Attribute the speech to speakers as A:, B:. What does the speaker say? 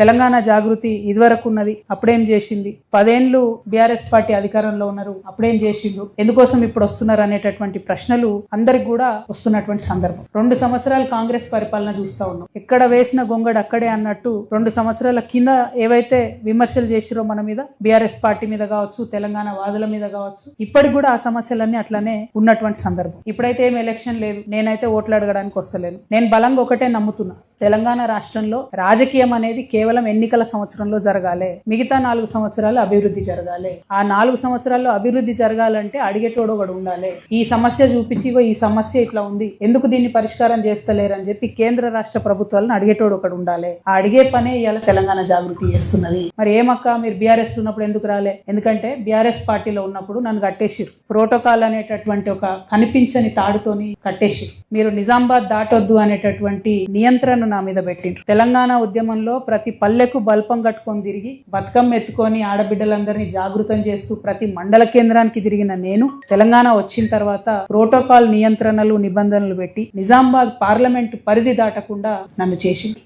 A: తెలంగాణ జాగృతి ఇదివరకు ఉన్నది అప్పుడేం చేసింది? పదేండ్లు బీఆర్ఎస్ పార్టీ అధికారంలో ఉన్నారు అప్పుడేం చేసిండ్రు? ఎందుకోసం ఇప్పుడు వస్తున్నారు అనేటటువంటి ప్రశ్నలు అందరికి కూడా వస్తున్నటువంటి సందర్భం. రెండు సంవత్సరాలు కాంగ్రెస్ పరిపాలన చూస్తా ఉన్నాం. ఎక్కడ వేసిన గొంగడు అక్కడే అన్నట్టు రెండు సంవత్సరాల కింద ఏవైతే విమర్శలు చేసిరో మన మీద బీఆర్ఎస్ పార్టీ మీద కావచ్చు తెలంగాణ వాదుల మీద కావచ్చు ఇప్పటికి కూడా ఆ సమస్యలన్నీ అట్లానే ఉన్నటువంటి సందర్భం. ఇప్పుడైతే ఏం ఎలక్షన్ లేదు నేనైతే ఓట్లు అడగడానికి వస్తలేను. నేను బలంగా ఒకటే నమ్ముతున్నా. తెలంగాణ రాష్ట్రంలో రాజకీయం అనేది కేవలం కేవలం ఎన్నికల సంవత్సరంలో జరగాలి మిగతా నాలుగు సంవత్సరాలు అభివృద్ధి జరగాలి. ఆ నాలుగు సంవత్సరాల్లో అభివృద్ధి జరగాలంటే అడిగేటోడు ఒకడు ఉండాలి. ఈ సమస్య చూపించిగో ఈ సమస్య ఇట్లా ఉంది ఎందుకు దీన్ని పరిష్కారం చేస్తలేరు అని చెప్పి కేంద్ర రాష్ట్ర ప్రభుత్వాలను అడిగేటోడు ఒకడు ఉండాలి. ఆ అడిగే పనే ఇవాళ తెలంగాణ జాగృతి చేస్తున్నది. మరి ఏమక్క మీరు బీఆర్ఎస్ ఉన్నప్పుడు ఎందుకు రాలే? ఎందుకంటే బీఆర్ఎస్ పార్టీలో ఉన్నప్పుడు నన్ను కట్టేసిరు ప్రోటోకాల్ అనేటటువంటి ఒక కనిపించని తాడుతోని కట్టేసిరు మీరు నిజామాబాద్ దాటొద్దు అనేటటువంటి నియంత్రణ నా మీద పెట్టిండ్రు. తెలంగాణ ఉద్యమంలో ప్రతి పల్లెకు బల్పం కట్టుకొని తిరిగి బతుకమ్మ ఎత్తుకొని ఆడబిడ్డలందరినీ జాగృతం చేస్తూ ప్రతి మండల కేంద్రానికి తిరిగిన నేను తెలంగాణ వచ్చిన తర్వాత ప్రోటోకాల్ నియంత్రణలు నిబంధనలు పెట్టి నిజామాబాద్ పార్లమెంట్ పరిధి దాటకుండా నన్ను చేసింది.